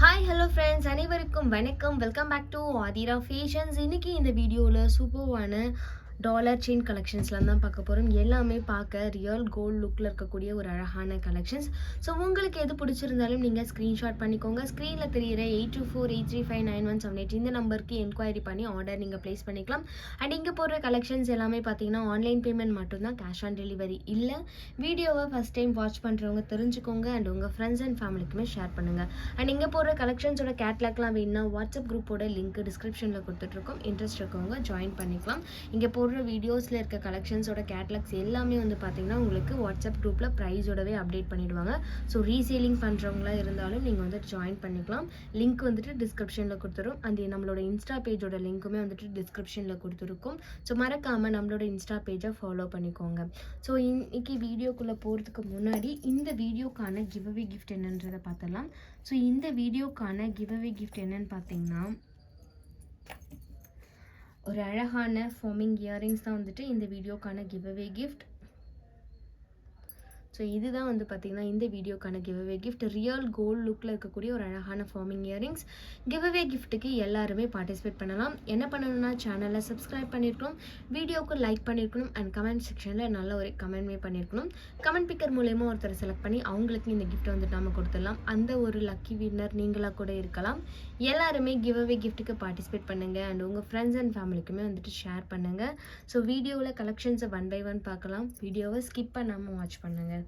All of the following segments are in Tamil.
ஹாய் ஹலோ ஃப்ரெண்ட்ஸ் அனைவருக்கும் வணக்கம். Welcome back to Aadhira fashions இன்னைக்கு இந்த வீடியோவில் சூப்பர்வான டாலர் செயின் கலெக்ஷன்ஸ்லாம் தான் பார்க்க போகிறோம் எல்லாமே பார்க்க ரியல் கோல்ட் லுக்கில் இருக்கக்கூடிய ஒரு அழகான கலெக்ஷன்ஸ் ஸோ உங்களுக்கு எது பிடிச்சிருந்தாலும் நீங்கள் ஸ்க்ரீன்ஷாட் பண்ணிக்கோங்க. ஸ்க்ரீனில் தெரியிற eight two four eight three five nine one seven eight இந்த நம்பருக்கு என்கொயரி பண்ணி ஆர்டர் நீங்கள் ப்ளேஸ் பண்ணிக்கலாம். அண்ட் இங்கே போடுற கலெக்ஷன்ஸ் எல்லாமே பார்த்தீங்கன்னா ஆன்லைன் பேமெண்ட் மட்டும்தான் கேஷ் ஆன் டெலிவரி இல்லை. வீடியோவை ஃபஸ்ட் டைம் வாட்ச் பண்ணுறவங்க தெரிஞ்சுக்கோங்க. அண்ட் உங்கள் ஃப்ரெண்ட்ஸ் அண்ட் ஃபேமிலிக்குமே ஷேர் பண்ணுங்கள் அண்ட் இங்கே போடுற கலெக்ஷன்ஸோட கேட்லாக்லாம் வேணும்னா வாட்ஸ்அப் குரூப்போட லிங்க் டிஸ்கிரிப்ஷனில் கொடுத்துட்ருக்கோம் இன்ட்ரெஸ்ட் இருக்கவங்க ஜாயின் பண்ணிக்கலாம். இங்கே போடுற வீடியோஸில் இருக்க கலெக்ஷன்ஸோட கேட்லாக்ஸ் எல்லாமே வந்து பார்த்தீங்கன்னா உங்களுக்கு வாட்ஸ்அப் குரூப்பில் ப்ரைஸோடவே அப்டேட் பண்ணிடுவாங்க. ஸோ ரீசேலிங் பண்ணுறவங்களா இருந்தாலும் நீங்கள் வந்துட்டு ஜாயின் பண்ணிக்கலாம். லிங்க் வந்துட்டு டிஸ்கிரிப்ஷனில் கொடுத்துரும். அந்த நம்மளோட இன்ஸ்டா பேஜோட லிங்க்குமே வந்துட்டு டிஸ்கிரிப்ஷனில் கொடுத்துருக்கும். ஸோ மறக்காமல் நம்மளோட இன்ஸ்டா பேஜை ஃபாலோ பண்ணிக்கோங்க. ஸோ இன்னைக்கு வீடியோக்குள்ளே போகிறதுக்கு முன்னாடி இந்த வீடியோக்கான கிவ்அவே கிஃப்ட் என்னன்றதை பார்த்துடலாம். ஸோ இந்த வீடியோக்கான கிவ்அவே கிஃப்ட் என்னன்னு பார்த்தீங்கன்னா ஒரு அழகான ஃபார்மிங் இயரிங்ஸ் தான் வந்துட்டு இந்த வீடியோக்கான கிவ்அவே கிஃப்ட் ஸோ இதுதான் வந்து பார்த்தீங்கன்னா இந்த வீடியோக்கான கிவ்அவே கிஃப்ட் ரியல் கோல்டு லுக்கில் இருக்கக்கூடிய ஒரு அழகான ஃபார்மிங் இயரிங்ஸ் கிவ்அவே கிஃப்ட்டுக்கு எல்லாருமே பார்ட்டிசிபேட் பண்ணலாம். என்ன பண்ணணும்னா சேனலை சப்ஸ்கிரைப் பண்ணியிருக்கணும் வீடியோவுக்கு லைக் பண்ணியிருக்கணும் அண்ட் கமெண்ட் செக்ஷனில் நல்ல ஒரு கமெண்ட்மே பண்ணியிருக்கணும் கமெண்ட் பிக்கர் மூலயமா ஒருத்தர் செலக்ட் பண்ணி அவங்களுக்கு இந்த கிஃப்ட் வந்துட்டு நம்ம கொடுத்துடலாம். அந்த ஒரு லக்கி வின்னர் நீங்களாக கூட இருக்கலாம். எல்லாருமே கிவ்அவே கிஃப்ட்டுக்கு பார்ட்டிசிபேட் பண்ணுங்கள் அண்ட் உங்கள் ஃப்ரெண்ட்ஸ் அண்ட் ஃபேமிலிக்குமே வந்துட்டு ஷேர் பண்ணுங்கள் ஸோ வீடியோவில் கலெக்ஷன்ஸை ஒன் பை ஒன் பார்க்கலாம். வீடியோவை ஸ்கிப் பண்ணாமல் வாட்ச் பண்ணுங்கள்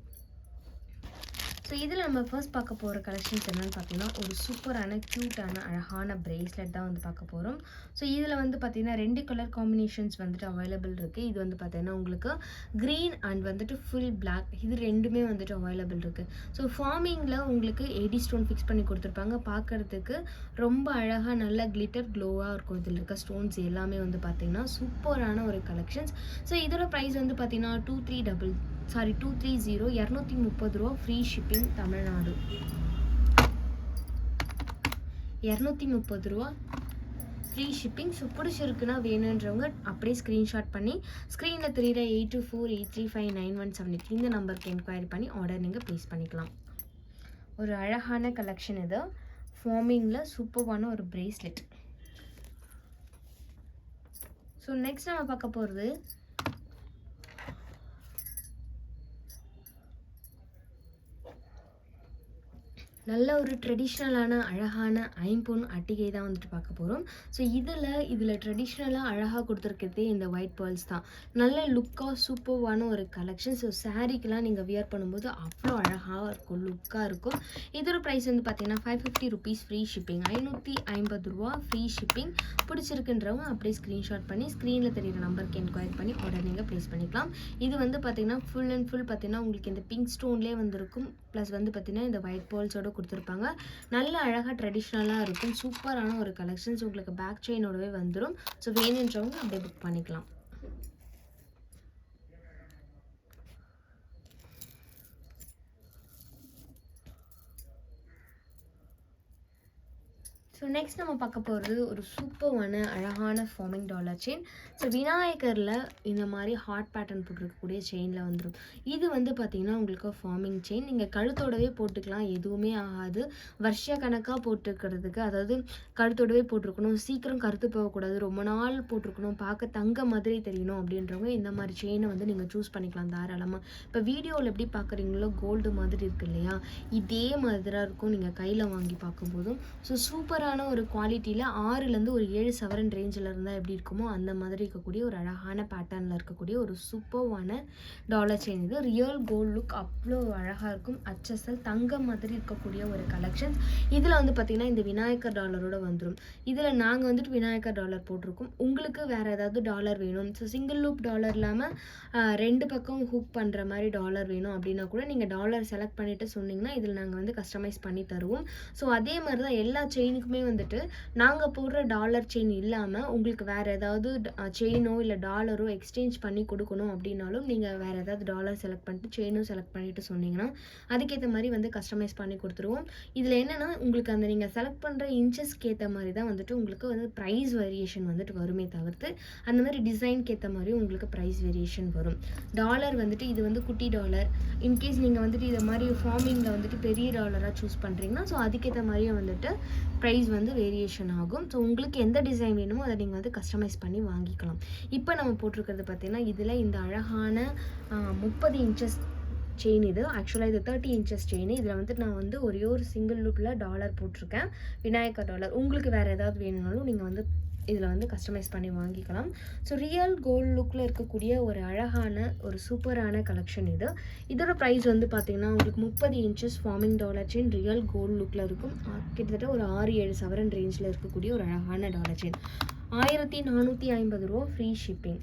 ஸோ இதில் நம்ம ஃபர்ஸ்ட் பார்க்க போகிற கலெக்ஷன்ஸ் என்னென்னு பார்த்தீங்கன்னா ஒரு சூப்பரான க்யூட்டான அழகான பிரேஸ்லெட் தான் வந்து பார்க்க போகிறோம் ஸோ இதில் வந்து பார்த்தீங்கன்னா ரெண்டு கலர் காம்பினேஷன்ஸ் வந்துட்டு அவைலபிள் இருக்குது இது வந்து பார்த்தீங்கன்னா உங்களுக்கு க்ரீன் அண்ட் வந்துட்டு ஃபுல் பிளாக் இது ரெண்டுமே வந்துட்டு அவைலபிள் இருக்குது ஸோ ஃபார்மிங்கில் உங்களுக்கு எடி ஸ்டோன் ஃபிக்ஸ் பண்ணி கொடுத்துருப்பாங்க. பார்க்குறதுக்கு ரொம்ப அழகாக நல்ல கிளிட்டர் க்ளோவாக இருக்கும் இதில் இருக்க ஸ்டோன்ஸ் எல்லாமே வந்து பார்த்தீங்கன்னா சூப்பரான ஒரு கலெக்ஷன்ஸ் ஸோ இதோட ப்ரைஸ் வந்து பார்த்தீங்கன்னா two three double sorry two three zero இரநூத்தி முப்பது ரூபா ஃப்ரீ ஷிப்பிங் தமிழ்நாடு. இரநூத்தி முப்பது ரூபா. ஃப்ரீ ஷிப்பிங் ஸோ பிடிச்சிருக்குன்னா வேணுன்றவங்க அப்படியே ஸ்க்ரீன்ஷாட் பண்ணி ஸ்க்ரீனில் தெரியிற eight two four eight three five nine one seven eight இந்த நம்பருக்கு என்கொயரி பண்ணி ஆர்டர் நீங்கள் ப்ளேஸ் பண்ணிக்கலாம். ஒரு அழகான கலெக்ஷன் இது. ஃபார்மிங்கில் சூப்பர்வான ஒரு பிரேஸ்லெட் ஸோ நெக்ஸ்ட் நம்ம பார்க்க போகிறது நல்ல ஒரு ட்ரெடிஷ்னலான அழகான ஐம்பொன் அட்டிகை தான் வந்துட்டு பார்க்க போகிறோம் ஸோ இதில் இதில் ட்ரெடிஷ்னலாக அழகாக கொடுத்துருக்கிறதே இந்த ஒயிட் பேர்ல்ஸ் தான். நல்ல லுக்காக சூப்பர்வான ஒரு கலெக்ஷன் ஸோ சாரீக்கெலாம் நீங்கள் வியர் பண்ணும்போது அவ்வளோ அழகாக இருக்கும் லுக்காக இருக்கும். இதோட ப்ரைஸ் வந்து பார்த்தீங்கன்னா five fifty rupees free shipping ஐநூற்றி ஐம்பது ரூபா ஃப்ரீ ஷிப்பிங் பிடிச்சிருக்குன்றவங்க அப்படியே ஸ்க்ரீன்ஷாட் பண்ணி ஸ்க்ரீனில் தெரியிற நம்பருக்கு என்கொயரி பண்ணி ஆர்டர் நீங்கள் ப்ளேஸ் பண்ணிக்கலாம். இது வந்து பார்த்தீங்கன்னா ஃபுல் அண்ட் ஃபுல் பார்த்தீங்கன்னா உங்களுக்கு இந்த பிங்க் ஸ்டோன்லேயே வந்திருக்கும். ப்ளஸ் வந்து பார்த்தீங்கன்னா இந்த ஒயிட் பால்ஸோட கொடுத்துருப்பாங்க. நல்ல அழகாக ட்ரெடிஷ்னலாக இருக்கும். சூப்பரான ஒரு கலெக்ஷன்ஸ் உங்களுக்கு பேக் செயினோடவே வந்துடும் ஸோ வேணுன்றவங்க அப்படியே புக் பண்ணிக்கலாம். ஸோ நெக்ஸ்ட் நம்ம பார்க்க போகிறது ஒரு சூப்பர்வான அழகான ஃபார்மிங் டாலர் செயின் ஸோ விநாயகரில் இந்த மாதிரி ஹார்ட் பேட்டர்ன் போட்டிருக்கக்கூடிய செயினில் வந்துடும் இது வந்து பார்த்திங்கன்னா உங்களுக்கு ஃபார்மிங் செயின் நீங்கள் கழுத்தோடவே போட்டுக்கலாம் எதுவுமே ஆகாது. வருஷ கணக்காக போட்டுருக்கிறதுக்கு அதாவது கழுத்தோடவே போட்டிருக்கணும் சீக்கிரம் கருத்து போகக்கூடாது ரொம்ப நாள் போட்டிருக்கணும் பார்க்க தங்க மாதிரி தெரியணும் அப்படின்றவங்க இந்த மாதிரி செயினை வந்து நீங்கள் சூஸ் பண்ணிக்கலாம் தாராளமாக இப்போ வீடியோவில் எப்படி பார்க்குறீங்களோ கோல்டு மாதிரி இருக்கு இல்லையா? இதே மாதிரி இருக்கும் நீங்கள் கையில் வாங்கி பார்க்கும்போதும். ஸோ சூப்பராக சூப்பரான ஒரு குவாலிட்டியில் ஆறுலேருந்து ஒரு ஏழு சவரன் ரேஞ்சில் இருந்தால் எப்படி இருக்குமோ அந்த மாதிரி இருக்கக்கூடிய ஒரு அழகான பேட்டர்னில் இருக்கக்கூடிய ஒரு சூப்பர்வான டாலர் செயின் இது ரியல் கோல்ட் லுக் அவ்வளோ அழகாக இருக்கும். அச்சசல் தங்கம் மாதிரி இருக்கக்கூடிய ஒரு கலெக்ஷன்ஸ் இதில் வந்து பார்த்திங்கன்னா இந்த விநாயகர் டாலரோடு வந்துடும் இதில் நாங்கள் வந்துட்டு விநாயகர் டாலர் போட்டிருக்கோம். உங்களுக்கு வேறு ஏதாவது டாலர் வேணும். ஸோ சிங்கிள் லூப் டாலர் இல்லாமல் ரெண்டு பக்கம் ஹூக் பண்ணுற மாதிரி டாலர் வேணும் அப்படின்னா கூட நீங்கள் டாலர் செலக்ட் பண்ணிவிட்டு சொன்னீங்கன்னா இதில் நாங்கள் வந்து கஸ்டமைஸ் பண்ணி தருவோம். ஸோ அதே மாதிரி தான் எல்லா செயினுக்குமே யாருக்குமே வந்துட்டு நாங்கள் போடுற டாலர் செயின் இல்லாமல் உங்களுக்கு வேறு ஏதாவது செயினோ இல்லை டாலரோ எக்ஸ்சேஞ்ச் பண்ணி கொடுக்கணும் அப்படின்னாலும் நீங்கள் வேறு ஏதாவது டாலர் செலக்ட் பண்ணிட்டு செயினும் செலக்ட் பண்ணிட்டு சொன்னீங்கன்னா அதுக்கேற்ற மாதிரி வந்து கஸ்டமைஸ் பண்ணி கொடுத்துருவோம். இதில் என்னென்னா உங்களுக்கு அந்த நீங்கள் செலக்ட் பண்ணுற இன்ச்சஸ்க்கு ஏற்ற மாதிரி தான் வந்துட்டு உங்களுக்கு வந்து ப்ரைஸ் வேரியேஷன் வந்துட்டு வருமே தவிர்த்து அந்த மாதிரி டிசைன்க்கு ஏற்ற மாதிரி உங்களுக்கு ப்ரைஸ் வேரியேஷன் வரும். டாலர் வந்துட்டு இது வந்து குட்டி டாலர் இன்கேஸ் நீங்கள் வந்துட்டு இதை மாதிரி ஃபார்மிங்கில் வந்துட்டு பெரிய டாலராக சூஸ் பண்ணுறீங்கன்னா ஸோ அதுக்கேற்ற மாதிரியும் வந்துட்டு ப்ரைஸ் வந்து வேரியேஷன் ஆகும். ஸோ உங்களுக்கு எந்த டிசைன் வேணுமோ அதை நீங்கள் வந்து கஸ்டமைஸ் பண்ணி வாங்கிக்கலாம். இப்போ நம்ம போட்டிருக்கிறது பார்த்தீங்கன்னா இதில் இந்த அழகான முப்பது இன்ச்சஸ் செயின் இது. ஆக்சுவலாக இது தேர்ட்டி இன்ச்சஸ் செயின் இதில் வந்துட்டு நான் வந்து ஒரே ஒரு சிங்கிள் லுக்கில் டாலர் போட்டிருக்கேன். விநாயகர் டாலர் உங்களுக்கு வேறு ஏதாவது வேணும்னாலும் நீங்கள் வந்து இதில் வந்து கஸ்டமைஸ் பண்ணி வாங்கிக்கலாம். ஸோ ரியல் கோல்டு லுக்கில் இருக்கக்கூடிய ஒரு அழகான ஒரு சூப்பரான கலெக்ஷன் இது. இதோட ப்ரைஸ் வந்து பார்த்திங்கன்னா உங்களுக்கு முப்பது inches forming dollar chain real gold லுக்கில் இருக்கும். கிட்டத்தட்ட ஒரு ஆறு ஏழு சவரன் ரேஞ்சில் இருக்கக்கூடிய ஒரு அழகான டாலர் செயின் ஆயிரத்தி நானூற்றி ஐம்பது ரூபா free shipping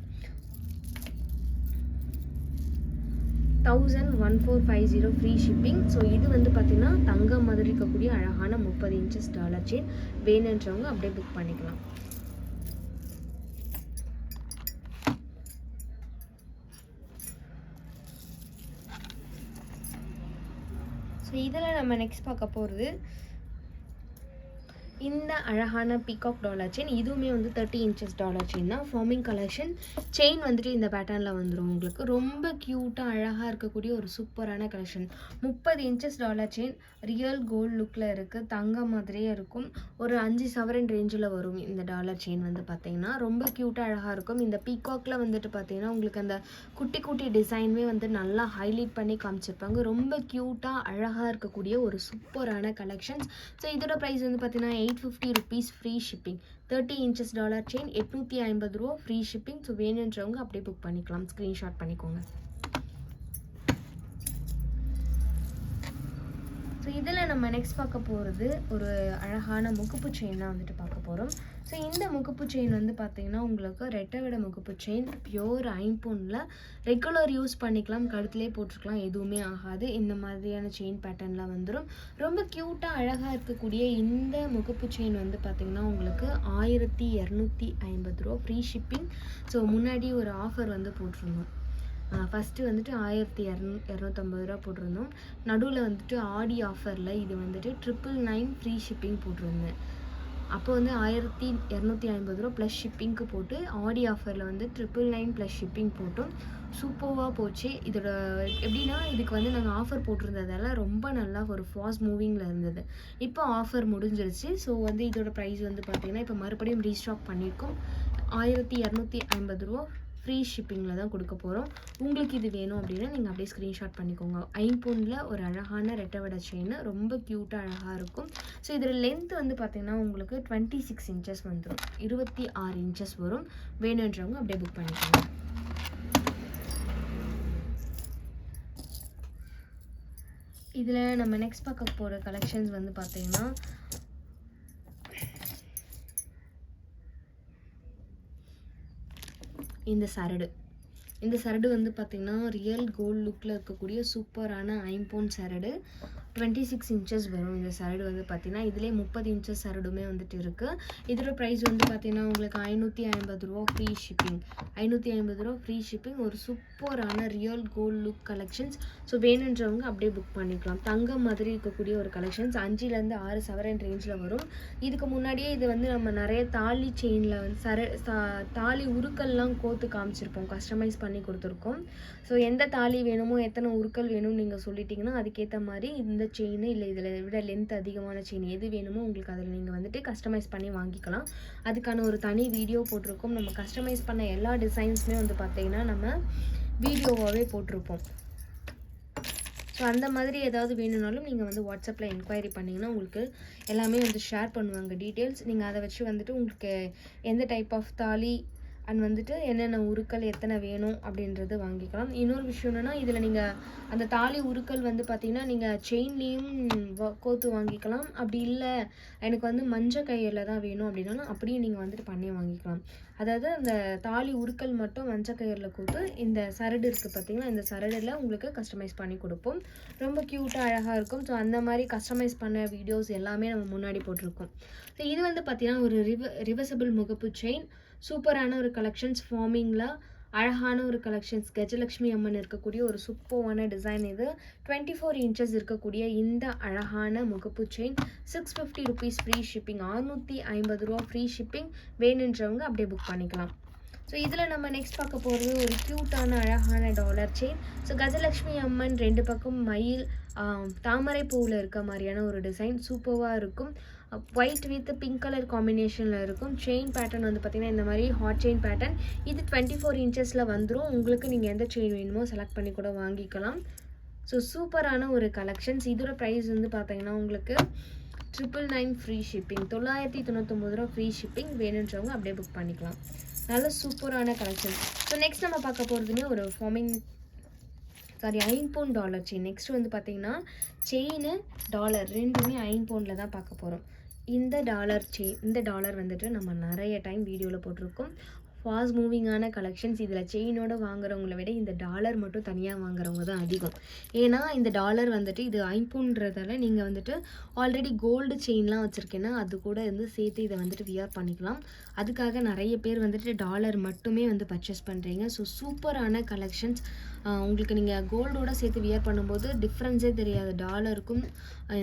thousand one four five zero free shipping so இது வந்து பார்த்திங்கன்னா தங்கம் மாதிரி இருக்கக்கூடிய அழகான முப்பது இன்ச்சஸ் டாலர் செயின் வேணுன்றவங்க அப்படியே புக் பண்ணிக்கலாம். ஸோ இதில் நம்ம நெக்ஸ்ட் பார்க்க போகிறது இந்த அழகான பீகாக் டாலர் செயின் இதுவுமே வந்து தேர்ட்டி இன்ச்சஸ் டாலர் செயின் தான். ஃபார்மிங் கலெக்ஷன் செயின் வந்துட்டு இந்த பேட்டர்னில் வந்துடும் உங்களுக்கு. ரொம்ப க்யூட்டாக அழகாக இருக்கக்கூடிய ஒரு சூப்பரான கலெக்ஷன் முப்பது inches dollar chain real gold லுக்கில் இருக்குது தங்கம் மாதிரியே இருக்கும். ஒரு அஞ்சு சவரன் ரேஞ்சில் வரும் இந்த டாலர் செயின் வந்து பார்த்திங்கன்னா ரொம்ப க்யூட்டாக அழகாக இருக்கும். இந்த பீகாக்கில் வந்துட்டு பார்த்தீங்கன்னா உங்களுக்கு அந்த குட்டி குட்டி டிசைனுமே வந்து நல்லா ஹைலைட் பண்ணி காமிச்சிருப்பாங்க. ரொம்ப க்யூட்டாக அழகாக இருக்கக்கூடிய ஒரு சூப்பரான கலெக்ஷன்ஸ் ஸோ இதோட ப்ரைஸ் வந்து பார்த்திங்கன்னா eight fifty rupees free shipping thirty inches dollar chain எட்நூற்றி ஐம்பது ரூபா ஃப்ரீ ஷிப்பிங் ஸோ வேணுன்றவங்க அப்படியே புக் பண்ணிக்கலாம். ஸ்க்ரீன்ஷாட் பண்ணிக்கோங்க. இதில் நம்ம நெக்ஸ்ட் பார்க்க போகிறது ஒரு அழகான முகப்பு செயின் தான் வந்துட்டு பார்க்க போகிறோம். ஸோ இந்த முகப்பு செயின் வந்து பார்த்தீங்கன்னா உங்களுக்கு ரெட்டை விட முகப்பு செயின் பியோர் ஐம்பொனில் ரெகுலர் யூஸ் பண்ணிக்கலாம் கழுத்துலேயே போட்டிருக்கலாம் எதுவுமே ஆகாது. இந்த மாதிரியான செயின் பேட்டர்னில் வந்துடும் ரொம்ப க்யூட்டாக அழகாக இருக்கக்கூடிய இந்த முகப்பு செயின் வந்து பார்த்திங்கன்னா உங்களுக்கு ஆயிரத்தி இரநூத்தி ஐம்பது ரூபா ஃப்ரீ ஷிப்பிங் ஸோ முன்னாடி ஒரு ஆஃபர் வந்து போட்டிருந்தோம். ஃபஸ்ட்டு வந்துட்டு ஆயிரத்தி இரநூ இரநூத்தம்பது ரூபா போட்டிருந்தோம். நடுவில் வந்துட்டு ஆடி ஆஃபரில் இது வந்துட்டு ட்ரிபிள் நைன் ஃப்ரீ ஷிப்பிங் போட்டிருந்தேன். அப்போ வந்து ஆயிரத்தி இரநூத்தி ஐம்பது ரூபா ப்ளஸ் ஷிப்பிங்க்கு போட்டு ஆடி ஆஃபரில் வந்து ட்ரிபிள் நைன் ப்ளஸ் ஷிப்பிங் போட்டோம். சூப்பர்வாக போச்சு. இதோட எப்படின்னா இதுக்கு வந்து நாங்கள் ஆஃபர் போட்டிருந்ததால ரொம்ப நல்லா ஒரு ஃபாஸ்ட் மூவிங்கில் இருந்தது. இப்போ ஆஃபர் முடிஞ்சிருச்சு. ஸோ வந்து இதோட ப்ரைஸ் வந்து பார்த்தீங்கன்னா இப்போ மறுபடியும் ரீஸ்டாக் பண்ணியிருக்கோம். ஆயிரத்தி இரநூத்தி ஐம்பது ரூபா ஃப்ரீ ஷிப்பிங்கில் தான் கொடுக்க போகிறோம் உங்களுக்கு இது வேணும் அப்படின்னா நீங்கள் அப்படியே ஸ்க்ரீன்ஷாட் பண்ணிக்கோங்க. ஐம்பொனில் ஒரு அழகான ரெட்டவடை செயின் ரொம்ப க்யூட்டாக அழகாக இருக்கும். ஸோ இதில் லென்த் வந்து பார்த்திங்கன்னா உங்களுக்கு டுவெண்ட்டி சிக்ஸ் இன்ச்சஸ் வந்துடும் இருபத்தி ஆறு இன்ச்சஸ் வரும். வேணுன்றவங்க அப்படியே புக் பண்ணிக்கோங்க. இதில் நம்ம நெக்ஸ்ட் பார்க்க போகிற கலெக்ஷன்ஸ் வந்து பார்த்தீங்கன்னா இந்த சரடு. இந்த சரடு வந்து பார்த்திங்கன்னா ரியல் கோல்டு லுக்கில் இருக்கக்கூடிய சூப்பரான ஐம்போன் சரடு. டுவெண்ட்டி சிக்ஸ் இன்ச்சஸ் வரும் இந்த சரடு வந்து பார்த்திங்கன்னா இதிலே முப்பது இன்ச்சஸ் சரடுமே வந்துட்டு இருக்குது இதோட ப்ரைஸ் வந்து பார்த்திங்கன்னா உங்களுக்கு ஐநூற்றி ஐம்பது ரூபா ஃப்ரீ ஷிப்பிங் ஐநூற்றி ஐம்பது ரூபா ஃப்ரீ ஷிப்பிங் ஒரு சூப்பரான real gold look collections so வேணுன்றவங்க அப்படியே புக் பண்ணிக்கலாம். தங்கம் மாதிரி இருக்கக்கூடிய ஒரு கலெக்ஷன்ஸ் அஞ்சுலேருந்து ஆறு சவரன் ரேஞ்சில் வரும். இதுக்கு முன்னாடியே இது வந்து நம்ம நிறைய தாலி செயினில் வந்து சர தாலி உருக்கள்லாம் கோத்து காமிச்சிருப்போம். கஸ்டமைஸ் பண்ணி கொடுத்துருக்கோம். ஸோ எந்த தாலி வேணுமோ எத்தனை உருக்கள் வேணும்னு நீங்கள் சொல்லிட்டீங்கன்னா அதுக்கேற்ற மாதிரி இந்த செயின் இல்லை இதில் விட லென்த் அதிகமான செயின் எது வேணுமோ உங்களுக்கு அதில் நீங்கள் வந்துட்டு கஸ்டமைஸ் பண்ணி வாங்கிக்கலாம். அதுக்கான ஒரு தனி வீடியோ போட்டிருக்கோம். நம்ம கஸ்டமைஸ் பண்ண எல்லா டிசைன்ஸுமே வந்து பார்த்தீங்கன்னா நம்ம வீடியோவாகவே போட்டிருப்போம். ஸோ அந்த மாதிரி ஏதாவது வேணும்னாலும் நீங்கள் வந்து வாட்ஸ்அப்பில் என்கொயரி பண்ணிங்கன்னா உங்களுக்கு எல்லாமே வந்து ஷேர் பண்ணுவாங்க டீட்டெயில்ஸ் நீங்கள் அதை வச்சு வந்துட்டு உங்களுக்கு எந்த டைப் ஆஃப் தாலி அண்ட் வந்துட்டு என்னென்ன உருக்கள் எத்தனை வேணும் அப்படின்றது வாங்கிக்கலாம். இன்னொரு விஷயம் என்னென்னா இதில் நீங்கள் அந்த தாலி உருக்கள் வந்து பார்த்தீங்கன்னா நீங்கள் செயின்லேயும் கோத்து வாங்கிக்கலாம். அப்படி இல்லை எனக்கு வந்து மஞ்சள் கயிறில் தான் வேணும் அப்படின்னாலும் அப்படியே நீங்கள் வந்துட்டு பண்ணி வாங்கிக்கலாம். அதாவது அந்த தாலி உருக்கள் மட்டும் மஞ்சள் கயிறில் கோத்து இந்த சரடு இருக்குது பார்த்தீங்கன்னா இந்த சரடில் உங்களுக்கு கஸ்டமைஸ் பண்ணி கொடுப்போம். ரொம்ப க்யூட்டாக அழகாக இருக்கும். ஸோ அந்த மாதிரி கஸ்டமைஸ் பண்ண வீடியோஸ் எல்லாமே நம்ம முன்னாடி போட்டிருக்கோம். ஸோ இது வந்து பார்த்திங்கன்னா ஒரு ரிவ ரிவர்சபிள் முகப்பு செயின் சூப்பரான ஒரு கலெக்ஷன்ஸ் ஃபார்மிங்கில் அழகான ஒரு கலெக்ஷன்ஸ் கஜலக்ஷ்மி அம்மன் இருக்கக்கூடிய ஒரு சூப்பரான டிசைன் இது. டுவெண்ட்டி ஃபோர் இன்ச்சஸ் இருக்கக்கூடிய இந்த அழகான முகப்பு chain six fifty rupees free shipping அறுநூற்றி ஐம்பது ரூபா ஃப்ரீ ஷிப்பிங் வேணுன்றவங்க அப்படியே புக் பண்ணிக்கலாம். ஸோ இதில் நம்ம நெக்ஸ்ட் பார்க்க போகிறது ஒரு க்யூட்டான அழகான dollar chain so Gajalakshmi Amman ரெண்டு பக்கம் மயில் தாமரை பூவில் இருக்க மாதிரியான ஒரு டிசைன் சூப்பராக இருக்கும். ஒயிட் வித் பிங்க் கலர் காம்பினேஷனில் இருக்கும். செயின் பேட்டர்ன் வந்து பார்த்திங்கன்னா இந்த மாதிரி ஹாட் செயின் பேட்டர்ன் இது டுவெண்ட்டி ஃபோர் இன்ச்சஸில் வந்துடும் உங்களுக்கு நீங்கள் எந்த செயின் வேணுமோ செலக்ட் பண்ணி கூட வாங்கிக்கலாம். ஸோ சூப்பரான ஒரு கலெக்ஷன்ஸ் இதோட ப்ரைஸ் வந்து பார்த்தீங்கன்னா உங்களுக்கு ட்ரிபிள் நைன் ஃப்ரீ ஷிப்பிங் தொள்ளாயிரத்தி தொண்ணூற்றொம்பது ரூபா ஃப்ரீ ஷிப்பிங் வேணுன்றவங்க அப்படியே புக் பண்ணிக்கலாம். நல்ல சூப்பரான கலெக்ஷன் ஸோ நெக்ஸ்ட் நம்ம பார்க்க போகிறதுனே ஒரு ஃபார்மிங் சாரி ஐம்பவுன் டாலர் செயின் நெக்ஸ்ட் வந்து பார்த்தீங்கன்னா செயின் டாலர் ரெண்டுமே ஐம்பவுண்டில் தான் பார்க்க போகிறோம் இந்த டாலர் செயின் இந்த டாலர் வந்துட்டு நம்ம நிறைய டைம் வீடியோவில் போட்டிருக்கோம். ஃபாஸ்ட் மூவிங்கான கலெக்ஷன்ஸ் இதில் செயினோட வாங்குறவங்கள விட இந்த டாலர் மட்டும் தனியாக வாங்குறவங்க தான் அதிகம். ஏன்னா இந்த டாலர் வந்துட்டு இது ஐம்பூன்றதால நீங்கள் வந்துட்டு ஆல்ரெடி கோல்டு செயின்லாம் வச்சுருக்கேன்னா அது கூட வந்து சேர்த்து இதை வந்துட்டு வியர் பண்ணிக்கலாம். அதுக்காக நிறைய பேர் வந்துட்டு டாலர் மட்டுமே வந்து பர்ச்சேஸ் பண்ணுறீங்க ஸோ சூப்பரான கலெக்ஷன்ஸ் உங்களுக்கு நீங்கள் கோல்டோட சேர்த்து வியர் பண்ணும்போது டிஃப்ரென்ஸே தெரியாது டாலருக்கும்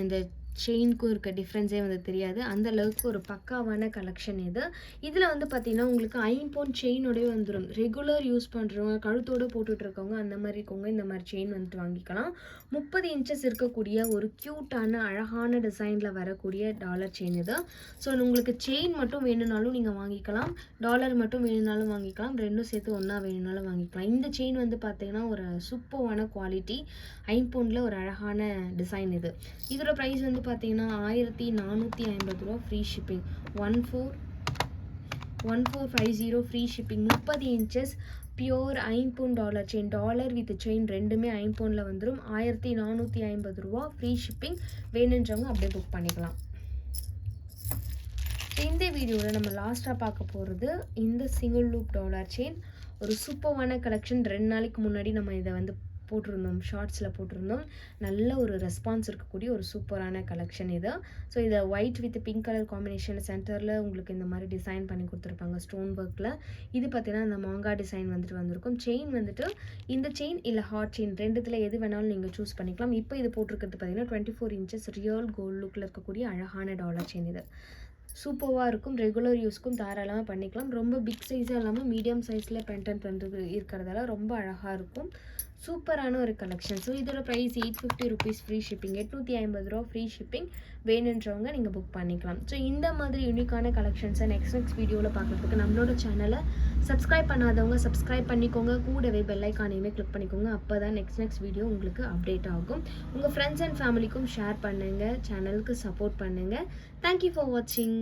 இந்த செயினுக்கும் இருக்க டிஃப்ரென்ஸே வந்து தெரியாது. அந்த அளவுக்கு ஒரு பக்காவான கலெக்ஷன் இது. இதில் வந்து பார்த்தீங்கன்னா உங்களுக்கு ஐம்பவுண்ட் செயினோடய வந்துடும் ரெகுலர் யூஸ் பண்ணுறவங்க கழுத்தோடு போட்டுட்டு இருக்கவங்க அந்த மாதிரி இருக்கவங்க இந்த மாதிரி செயின் வந்துட்டு வாங்கிக்கலாம். முப்பது இன்ச்சஸ் இருக்கக்கூடிய ஒரு க்யூட்டான அழகான டிசைனில் வரக்கூடிய டாலர் செயின் இது. ஸோ உங்களுக்கு செயின் மட்டும் வேணும்னாலும் நீங்கள் வாங்கிக்கலாம். டாலர் மட்டும் வேணும்னாலும் வாங்கிக்கலாம். ரெண்டும் சேர்த்து ஒன்றா வேணும்னாலும் வாங்கிக்கலாம். இந்த செயின் வந்து பார்த்தீங்கன்னா ஒரு சூப்பரான குவாலிட்டி ஐம்பவுண்டில் ஒரு அழகான டிசைன் இது. இதோட ப்ரைஸ் வந்து பார்த்தீங்கன்னா ஆயிரத்தி நானூற்றி ஐம்பது ரூபா free shipping one four one four five zero free shipping முப்பது inches pure ஐம்பூன் dollar chain dollar with chain ரெண்டுமே ஐம்பூனில் வந்துடும் ஆயிரத்தி நானூற்றி ஐம்பது ரூபா ஃப்ரீ ஷிப்பிங் வேணுன்றவங்க அப்படியே புக் பண்ணிக்கலாம். இந்த வீடியோவில் நம்ம லாஸ்ட்டாக பார்க்க போகிறது இந்த சிங்கிள் லூப் டாலர் செயின் ஒரு சூப்பர்வான கலெக்ஷன் ரெண்டு நாளைக்கு முன்னாடி நம்ம இதை வந்து போட்டிருந்தோம் ஷார்ட்ஸில் போட்டிருந்தோம். நல்ல ஒரு ரெஸ்பான்ஸ் இருக்கக்கூடிய ஒரு சூப்பரான கலெக்ஷன் இது. ஸோ இதை white with pink colour combination சென்டரில் உங்களுக்கு இந்த மாதிரி டிசைன் பண்ணி கொடுத்துருப்பாங்க ஸ்டோன் ஒர்க்கில் இது பார்த்தீங்கன்னா இந்த மாங்கா டிசைன் வந்துட்டு வந்திருக்கும். செயின் வந்துட்டு இந்த செயின் இல்லை ஹாட் செயின் ரெண்டுத்தில் எது வேணாலும் நீங்கள் சூஸ் பண்ணிக்கலாம். இப்போ இது போட்டிருக்கிறது பார்த்தீங்கன்னா twenty four inches real gold லுக்கில் இருக்கக்கூடிய அழகான டாலர் செயின் இது. சூப்பராக இருக்கும். ரெகுலர் யூஸ்க்கும் தாராளமாக பண்ணிக்கலாம். ரொம்ப பிக் சைஸாக இல்லாமல் மீடியம் சைஸில் பென்டன் பண்ணுறது இருக்கிறதால ரொம்ப அழகாக இருக்கும். சூப்பரான ஒரு கலெக்ஷன் ஸோ இதோட price eight fifty rupees free shipping எட்நூற்றி ஐம்பது ரூபா ஃப்ரீ ஷிப்பிங் வேணுன்றவங்க நீங்கள் புக் பண்ணிக்கலாம். ஸோ இந்த மாதிரி யூனிக்கான கலெக்ஷன்ஸை நெக்ஸ்ட் நெக்ஸ்ட் வீடியோவில் பார்க்குறதுக்கு நம்மளோட சேனலை சப்ஸ்கிரைப் பண்ணாதவங்க சப்ஸ்கிரைப் பண்ணிக்கோங்க. கூடவே பெல்லைக்கானையுமே கிளிக் பண்ணிக்கோங்க. அப்போ தான் நெக்ஸ்ட் நெக்ஸ்ட் வீடியோ உங்களுக்கு அப்டேட் ஆகும். உங்கள் ஃப்ரெண்ட்ஸ் அண்ட் ஃபேமிலிக்கும் ஷேர் பண்ணுங்கள் சேனலுக்கு சப்போர்ட் பண்ணுங்கள் தேங்க்யூ ஃபார் வாட்சிங்